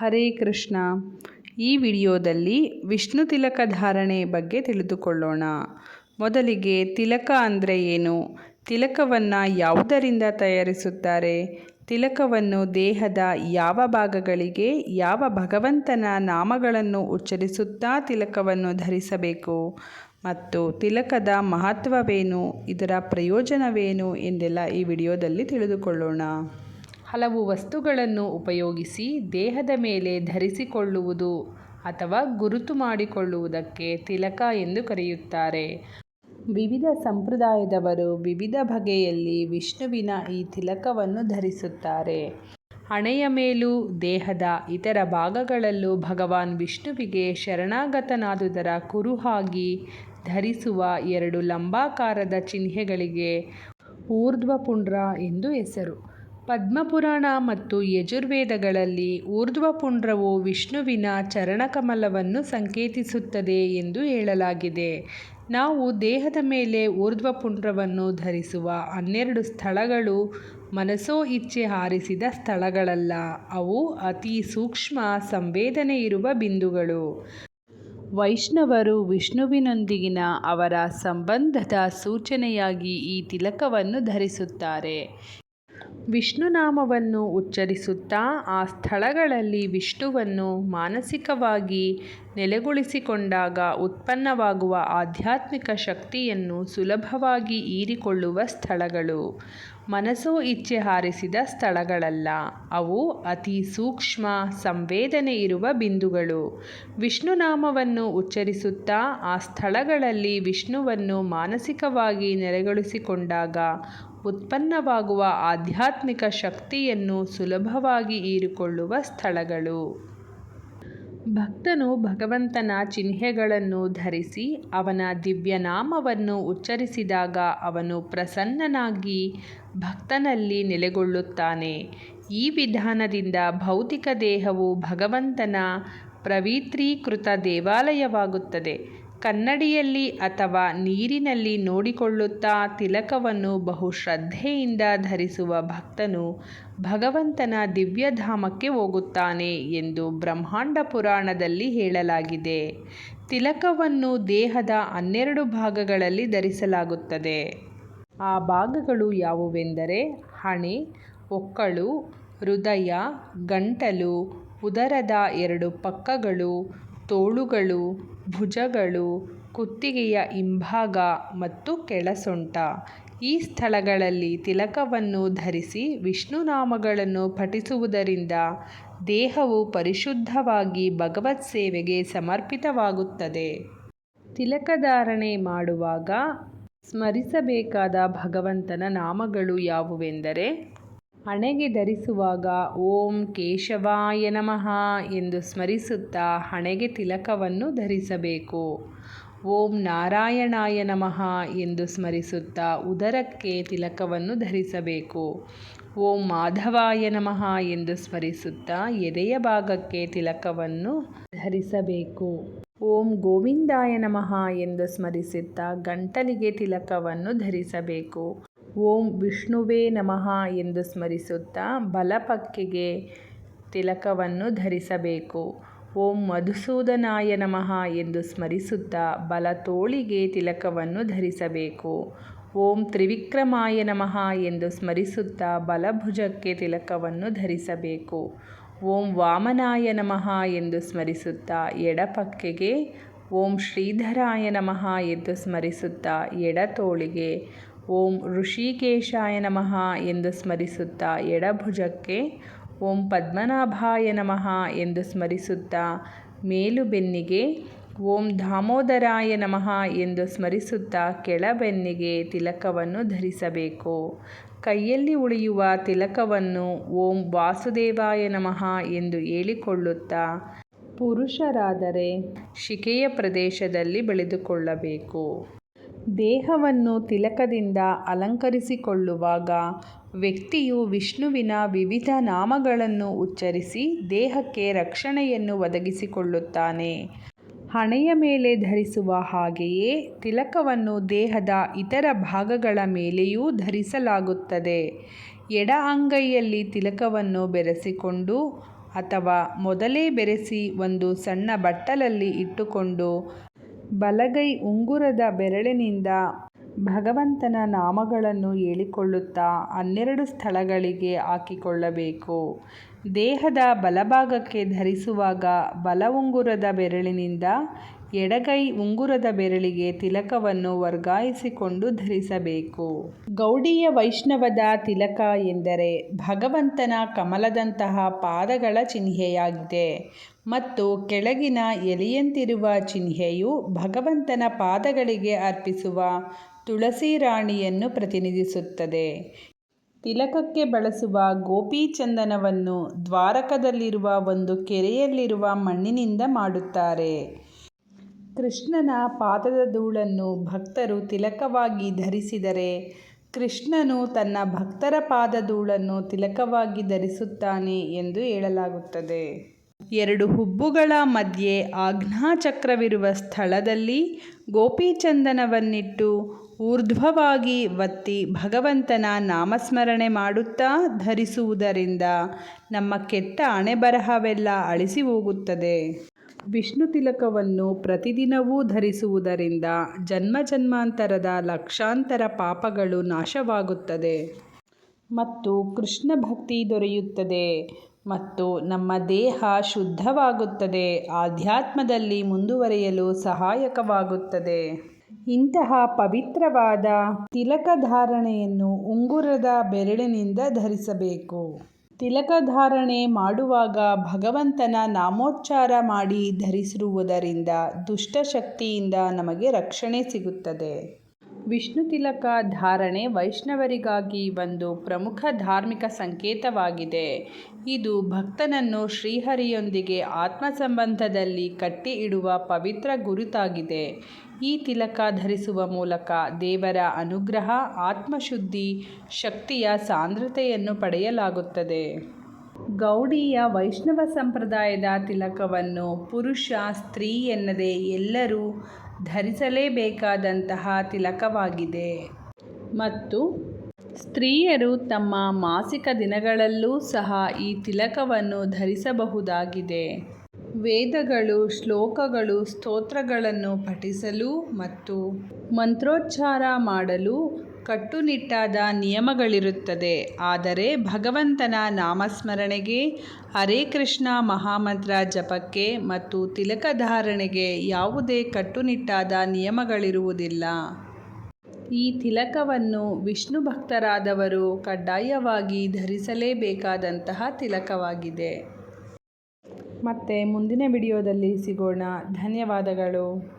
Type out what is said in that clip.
ಹರೇ ಕೃಷ್ಣ. ಈ ವಿಡಿಯೋದಲ್ಲಿ ವಿಷ್ಣು ತಿಲಕ ಧಾರಣೆ ಬಗ್ಗೆ ತಿಳಿದುಕೊಳ್ಳೋಣ. ಮೊದಲಿಗೆ ತಿಲಕ ಅಂದರೆ ಏನು? ತಿಲಕವನ್ನು ಯಾವುದರಿಂದ ತಯಾರಿಸುತ್ತಾರೆ? ತಿಲಕವನ್ನು ದೇಹದ ಯಾವ ಭಾಗಗಳಿಗೆ, ಯಾವ ಭಗವಂತನ ನಾಮಗಳನ್ನು ಉಚ್ಚರಿಸುತ್ತಾ ತಿಲಕವನ್ನು ಧರಿಸಬೇಕು? ಮತ್ತು ತಿಲಕದ ಮಹತ್ವವೇನು? ಇದರ ಪ್ರಯೋಜನವೇನು ಎಂದೆಲ್ಲ ಈ ವಿಡಿಯೋದಲ್ಲಿ ತಿಳಿದುಕೊಳ್ಳೋಣ. ಹಲವು ವಸ್ತುಗಳನ್ನು ಉಪಯೋಗಿಸಿ ದೇಹದ ಮೇಲೆ ಧರಿಸಿಕೊಳ್ಳುವುದು ಅಥವಾ ಗುರುತು ಮಾಡಿಕೊಳ್ಳುವುದಕ್ಕೆ ತಿಲಕ ಎಂದು ಕರೆಯುತ್ತಾರೆ. ವಿವಿಧ ಸಂಪ್ರದಾಯದವರು ವಿವಿಧ ಬಗೆಯಲ್ಲಿ ವಿಷ್ಣುವಿನ ಈ ತಿಲಕವನ್ನು ಧರಿಸುತ್ತಾರೆ. ಹಣೆಯ ಮೇಲೂ ದೇಹದ ಇತರ ಭಾಗಗಳಲ್ಲೂ ಭಗವಾನ್ ವಿಷ್ಣುವಿಗೆ ಶರಣಾಗತನಾದುದರ ಕುರುಹಾಗಿ ಧರಿಸುವ ಎರಡು ಲಂಬಾಕಾರದ ಚಿಹ್ನೆಗಳಿಗೆ ಊರ್ಧ್ವಪುಂಡ್ರ ಎಂದು ಹೆಸರು. ಪದ್ಮಪುರಾಣ ಮತ್ತು ಯಜುರ್ವೇದಗಳಲ್ಲಿ ಊರ್ಧ್ವಪುಂಡ್ರವು ವಿಷ್ಣುವಿನ ಚರಣಕಮಲವನ್ನು ಸಂಕೇತಿಸುತ್ತದೆ ಎಂದು ಹೇಳಲಾಗಿದೆ. ನಾವು ದೇಹದ ಮೇಲೆ ಊರ್ಧ್ವಪುಂಡ್ರವನ್ನು ಧರಿಸುವ ಹನ್ನೆರಡು ಸ್ಥಳಗಳು ಮನಸೋ ಇಚ್ಛೆ ಹಾರಿಸಿದ ಸ್ಥಳಗಳಲ್ಲ. ಅವು ಅತಿ ಸೂಕ್ಷ್ಮ ಸಂವೇದನೆ ಇರುವ ಬಿಂದುಗಳು. ವೈಷ್ಣವರು ವಿಷ್ಣುವಿನೊಂದಿಗಿನ ಅವರ ಸಂಬಂಧದ ಸೂಚನೆಯಾಗಿ ಈ ತಿಲಕವನ್ನು ಧರಿಸುತ್ತಾರೆ. ವಿಷ್ಣುನಾಮವನ್ನು ಉಚ್ಚರಿಸುತ್ತಾ ಆ ಸ್ಥಳಗಳಲ್ಲಿ ವಿಷ್ಣುವನ್ನು ಮಾನಸಿಕವಾಗಿ ನೆಲೆಗೊಳಿಸಿಕೊಂಡಾಗ ಉತ್ಪನ್ನವಾಗುವ ಆಧ್ಯಾತ್ಮಿಕ ಶಕ್ತಿಯನ್ನು ಸುಲಭವಾಗಿ ಹೀರಿಕೊಳ್ಳುವ ಸ್ಥಳಗಳು. ಮನಸೋ ಇಚ್ಛೆ ಹಾರಿಸಿದ ಸ್ಥಳಗಳಲ್ಲ. ಅವು ಅತಿ ಸೂಕ್ಷ್ಮ ಸಂವೇದನೆ ಇರುವ ಬಿಂದುಗಳು. ವಿಷ್ಣುನಾಮವನ್ನು ಉಚ್ಚರಿಸುತ್ತಾ ಆ ಸ್ಥಳಗಳಲ್ಲಿ ವಿಷ್ಣುವನ್ನು ಮಾನಸಿಕವಾಗಿ ನೆಲೆಗೊಳಿಸಿಕೊಂಡಾಗ ಉತ್ಪನ್ನವಾಗುವ ಆಧ್ಯಾತ್ಮಿಕ ಶಕ್ತಿಯನ್ನು ಸುಲಭವಾಗಿ ಹೀರಿಕೊಳ್ಳುವ ಸ್ಥಳಗಳು. ಭಕ್ತನು ಭಗವಂತನ ಚಿಹ್ನೆಗಳನ್ನು ಧರಿಸಿ ಅವನ ದಿವ್ಯನಾಮವನ್ನು ಉಚ್ಚರಿಸಿದಾಗ ಅವನು ಪ್ರಸನ್ನನಾಗಿ ಭಕ್ತನಲ್ಲಿ ನೆಲೆಗೊಳ್ಳುತ್ತಾನೆ. ಈ ವಿಧಾನದಿಂದ ಭೌತಿಕ ದೇಹವು ಭಗವಂತನ ಪ್ರವೀತ್ರೀಕೃತ ದೇವಾಲಯವಾಗುತ್ತದೆ. ಕನ್ನಡಿಯಲ್ಲಿ ಅಥವಾ ನೀರಿನಲ್ಲಿ ನೋಡಿಕೊಳ್ಳುತ್ತಾ ತಿಲಕವನ್ನು ಬಹು ಶ್ರದ್ಧೆಯಿಂದ ಧರಿಸುವ ಭಕ್ತನು ಭಗವಂತನ ದಿವ್ಯಧಾಮಕ್ಕೆ ಹೋಗುತ್ತಾನೆ ಎಂದು ಬ್ರಹ್ಮಾಂಡ ಪುರಾಣದಲ್ಲಿ ಹೇಳಲಾಗಿದೆ. ತಿಲಕವನ್ನು ದೇಹದ ಹನ್ನೆರಡು ಭಾಗಗಳಲ್ಲಿ ಧರಿಸಲಾಗುತ್ತದೆ. ಆ ಭಾಗಗಳು ಯಾವುವೆಂದರೆ ಹಣೆ, ಒಕ್ಕಳು, ಹೃದಯ, ಗಂಟಲು, ಉದರದ ಎರಡು ಪಕ್ಕಗಳು ತೋಳುಗಳು, ಭುಜಗಳು, ಕುತ್ತಿಗೆಯ ಹಿಂಭಾಗ ಮತ್ತು ಕೆಳಸೊಂಟ. ಈ ಸ್ಥಳಗಳಲ್ಲಿ ತಿಲಕವನ್ನು ಧರಿಸಿ ವಿಷ್ಣುನಾಮಗಳನ್ನು ಪಠಿಸುವುದರಿಂದ ದೇಹವು ಪರಿಶುದ್ಧವಾಗಿ ಭಗವತ್ ಸೇವೆಗೆ ಸಮರ್ಪಿತವಾಗುತ್ತದೆ. ತಿಲಕಧಾರಣೆ ಮಾಡುವಾಗ ಸ್ಮರಿಸಬೇಕಾದ ಭಗವಂತನ ನಾಮಗಳು ಯಾವುವೆಂದರೆ ಹಣೆಗೆ ಧರಿಸುವಾಗ ಓಂ ಕೇಶವಾಯ ನಮಃ ಎಂದು ಸ್ಮರಿಸುತ್ತಾ ಹಣೆಗೆ ತಿಲಕವನ್ನು ಧರಿಸಬೇಕು. ಓಂ ನಾರಾಯಣಾಯ ನಮಃ ಎಂದು ಸ್ಮರಿಸುತ್ತಾ ಉದರಕ್ಕೆ ತಿಲಕವನ್ನು ಧರಿಸಬೇಕು. ಓಂ ಮಾಧವಾಯ ನಮಃ ಎಂದು ಸ್ಮರಿಸುತ್ತಾ ಎದೆಯ ಭಾಗಕ್ಕೆ ತಿಲಕವನ್ನು ಧರಿಸಬೇಕು. ಓಂ ಗೋವಿಂದಾಯ ನಮಃ ಎಂದು ಸ್ಮರಿಸುತ್ತಾ ಗಂಟಲಿಗೆ ತಿಲಕವನ್ನು ಧರಿಸಬೇಕು. ಓಂ ವಿಷ್ಣುವೇ ನಮಃ ಎಂದು ಸ್ಮರಿಸುತ್ತಾ ಬಲಪಕ್ಕೆಗೆ ತಿಲಕವನ್ನು ಧರಿಸಬೇಕು. ಓಂ ಮಧುಸೂದನಾಯ ನಮಃ ಎಂದು ಸ್ಮರಿಸುತ್ತಾ ಬಲ ತೋಳಿಗೆ ತಿಲಕವನ್ನು ಧರಿಸಬೇಕು. ಓಂ ತ್ರಿವಿಕ್ರಮಾಯ ನಮಃ ಎಂದು ಸ್ಮರಿಸುತ್ತಾ ಬಲಭುಜಕ್ಕೆ ತಿಲಕವನ್ನು ಧರಿಸಬೇಕು. ಓಂ ವಾಮನಾಯ ನಮಃ ಎಂದು ಸ್ಮರಿಸುತ್ತಾ ಎಡಪಕ್ಕೆಗೆ, ಓಂ ಶ್ರೀಧರಾಯ ನಮಃ ಎಂದು ಸ್ಮರಿಸುತ್ತಾ ಎಡತೋಳಿಗೆ ಓಂ ಋಷಿಕೇಶಾಯ ನಮಃ ಎಂದು ಸ್ಮರಿಸುತ್ತಾ ಎಡಭುಜಕ್ಕೆ, ಓಂ ಪದ್ಮನಾಭಾಯ ನಮಃ ಎಂದು ಸ್ಮರಿಸುತ್ತಾ ಮೇಲು ಬೆನ್ನಿಗೆ ಓಂ ದಾಮೋದರಾಯ ನಮಃ ಎಂದು ಸ್ಮರಿಸುತ್ತಾ ಕೆಳಬೆನ್ನಿಗೆ ತಿಲಕವನ್ನು ಧರಿಸಬೇಕು. ಕೈಯಲ್ಲಿ ಉಳಿಯುವ ತಿಲಕವನ್ನು ಓಂ ವಾಸುದೇವಾಯ ನಮಃ ಎಂದು ಹೇಳಿಕೊಳ್ಳುತ್ತಾ ಪುರುಷರಾದರೆ ಶಿಕೆಯ ಪ್ರದೇಶದಲ್ಲಿ ಬೆಳೆದುಕೊಳ್ಳಬೇಕು. ದೇಹವನ್ನು ತಿಲಕದಿಂದ ಅಲಂಕರಿಸಿಕೊಳ್ಳುವಾಗ ವ್ಯಕ್ತಿಯು ವಿಷ್ಣುವಿನ ವಿವಿಧ ನಾಮಗಳನ್ನು ಉಚ್ಚರಿಸಿ ದೇಹಕ್ಕೆ ರಕ್ಷಣೆಯನ್ನು ಒದಗಿಸಿಕೊಳ್ಳುತ್ತಾನೆ. ಹಣೆಯ ಮೇಲೆ ಧರಿಸುವ ಹಾಗೆಯೇ ತಿಲಕವನ್ನು ದೇಹದ ಇತರ ಭಾಗಗಳ ಮೇಲೆಯೂ ಧರಿಸಲಾಗುತ್ತದೆ. ಎಡ ಅಂಗೈಯಲ್ಲಿ ತಿಲಕವನ್ನು ಬೆರೆಸಿಕೊಂಡು ಅಥವಾ ಮೊದಲೇ ಬೆರೆಸಿ ಒಂದು ಸಣ್ಣ ಬಟ್ಟಲಲ್ಲಿ ಇಟ್ಟುಕೊಂಡು ಬಲಗೈ ಉಂಗುರದ ಬೆರಳಿನಿಂದ ಭಗವಂತನ ನಾಮಗಳನ್ನು ಹೇಳಿಕೊಳ್ಳುತ್ತಾ ಹನ್ನೆರಡು ಸ್ಥಳಗಳಿಗೆ ಹಾಕಿಕೊಳ್ಳಬೇಕು. ದೇಹದ ಬಲಭಾಗಕ್ಕೆ ಧರಿಸುವಾಗ ಬಲ ಉಂಗುರದ ಬೆರಳಿನಿಂದ ಎಡಗೈ ಉಂಗುರದ ಬೆರಳಿಗೆ ತಿಲಕವನ್ನು ವರ್ಗಾಯಿಸಿಕೊಂಡು ಧರಿಸಬೇಕು. ಗೌಡಿಯ ವೈಷ್ಣವದ ತಿಲಕ ಎಂದರೆ ಭಗವಂತನ ಕಮಲದಂತಹ ಪಾದಗಳ ಚಿಹ್ನೆಯಾಗಿದೆ. ಮತ್ತು ಕೆಳಗಿನ ಎಲೆಯಂತಿರುವ ಚಿಹ್ನೆಯು ಭಗವಂತನ ಪಾದಗಳಿಗೆ ಅರ್ಪಿಸುವ ತುಳಸಿ ರಾಣಿಯನ್ನು ಪ್ರತಿನಿಧಿಸುತ್ತದೆ. ತಿಲಕಕ್ಕೆ ಬಳಸುವ ಗೋಪೀಚಂದನವನ್ನು ದ್ವಾರಕದಲ್ಲಿರುವ ಒಂದು ಕೆರೆಯಲ್ಲಿರುವ ಮಣ್ಣಿನಿಂದ ಮಾಡುತ್ತಾರೆ. ಕೃಷ್ಣನ ಪಾದದ ಧೂಳನ್ನು ಭಕ್ತರು ತಿಲಕವಾಗಿ ಧರಿಸಿದರೆ ಕೃಷ್ಣನು ತನ್ನ ಭಕ್ತರ ಪಾದ ಧೂಳನ್ನು ತಿಲಕವಾಗಿ ಧರಿಸುತ್ತಾನೆ ಎಂದು ಹೇಳಲಾಗುತ್ತದೆ. ಎರಡು ಹುಬ್ಬುಗಳ ಮಧ್ಯೆ ಆಜ್ಞಾಚಕ್ರವಿರುವ ಸ್ಥಳದಲ್ಲಿ ಗೋಪೀಚಂದನವನ್ನಿಟ್ಟು ಊರ್ಧ್ವವಾಗಿ ಒತ್ತಿ ಭಗವಂತನ ನಾಮಸ್ಮರಣೆ ಮಾಡುತ್ತಾ ಧರಿಸುವುದರಿಂದ ನಮ್ಮ ಕೆಟ್ಟ ಅಣೆಬರಹವೆಲ್ಲ ಅಳಿಸಿ ಹೋಗುತ್ತದೆ. ವಿಷ್ಣು ತಿಲಕವನ್ನು ಪ್ರತಿದಿನವೂ ಧರಿಸುವುದರಿಂದ ಜನ್ಮ ಜನ್ಮಾಂತರದ ಲಕ್ಷಾಂತರ ಪಾಪಗಳು ನಾಶವಾಗುತ್ತದೆ. ಮತ್ತು ಕೃಷ್ಣ ಭಕ್ತಿ ದೊರೆಯುತ್ತದೆ. ಮತ್ತು ನಮ್ಮ ದೇಹ ಶುದ್ಧವಾಗುತ್ತದೆ. ಆಧ್ಯಾತ್ಮದಲ್ಲಿ ಮುಂದುವರಿಯಲು ಸಹಾಯಕವಾಗುತ್ತದೆ. ಇಂತಹ ಪವಿತ್ರವಾದ ತಿಲಕ ಧಾರಣೆಯನ್ನು ಉಂಗುರದ ಬೆರಳಿನಿಂದ ಧರಿಸಬೇಕು. ತಿಲಕ ಧಾರಣೆ ಮಾಡುವಾಗ ಭಗವಂತನ ನಾಮೋಚ್ಚಾರ ಮಾಡಿ ಧರಿಸಿರುವುದರಿಂದ ದುಷ್ಟಶಕ್ತಿಯಿಂದ ನಮಗೆ ರಕ್ಷಣೆ ಸಿಗುತ್ತದೆ. ವಿಷ್ಣು ತಿಲಕ ಧಾರಣೆ ವೈಷ್ಣವರಿಗಾಗಿ ಒಂದು ಪ್ರಮುಖ ಧಾರ್ಮಿಕ ಸಂಕೇತವಾಗಿದೆ. ಇದು ಭಕ್ತನನ್ನು ಶ್ರೀಹರಿಯೊಂದಿಗೆ ಆತ್ಮ ಸಂಬಂಧದಲ್ಲಿ ಕಟ್ಟಿ ಇಡುವ ಪವಿತ್ರ ಗುರುತಾಗಿದೆ. ಈ ತಿಲಕ ಧರಿಸುವ ಮೂಲಕ ದೇವರ ಅನುಗ್ರಹ, ಆತ್ಮಶುದ್ಧಿ, ಶಕ್ತಿಯ ಸಾಂದ್ರತೆಯನ್ನು ಪಡೆಯಲಾಗುತ್ತದೆ. ಗೌಡಿಯ ವೈಷ್ಣವ ಸಂಪ್ರದಾಯದ ತಿಲಕವನ್ನು ಪುರುಷ, ಸ್ತ್ರೀ ಎನ್ನದೆ ಎಲ್ಲರೂ ಧರಿಸಲೇಬೇಕಾದಂತಹ ತಿಲಕವಾಗಿದೆ. ಮತ್ತು ಸ್ತ್ರೀಯರು ತಮ್ಮ ಮಾಸಿಕ ದಿನಗಳಲ್ಲೂ ಸಹ ಈ ತಿಲಕವನ್ನು ಧರಿಸಬಹುದಾಗಿದೆ. ವೇದಗಳು, ಶ್ಲೋಕಗಳು, ಸ್ತೋತ್ರಗಳನ್ನು ಪಠಿಸಲು ಮತ್ತು ಮಂತ್ರೋಚ್ಚಾರ ಮಾಡಲು ಕಟ್ಟುನಿಟ್ಟಾದ ನಿಯಮಗಳಿರುತ್ತದೆ. ಆದರೆ ಭಗವಂತನ ನಾಮಸ್ಮರಣೆಗೆ, ಹರೇ ಕೃಷ್ಣ ಮಹಾಮಂತ್ರ ಜಪಕ್ಕೆ ಮತ್ತು ತಿಲಕಧಾರಣೆಗೆ ಯಾವುದೇ ಕಟ್ಟುನಿಟ್ಟಾದ ನಿಯಮಗಳಿರುವುದಿಲ್ಲ. ಈ ತಿಲಕವನ್ನು ವಿಷ್ಣು ಭಕ್ತರಾದವರು ಕಡ್ಡಾಯವಾಗಿ ಧರಿಸಲೇಬೇಕಾದಂತಹ ತಿಲಕವಾಗಿದೆ. ಮತ್ತೆ ಮುಂದಿನ ವಿಡಿಯೋದಲ್ಲಿ ಸಿಗೋಣ. ಧನ್ಯವಾದಗಳು.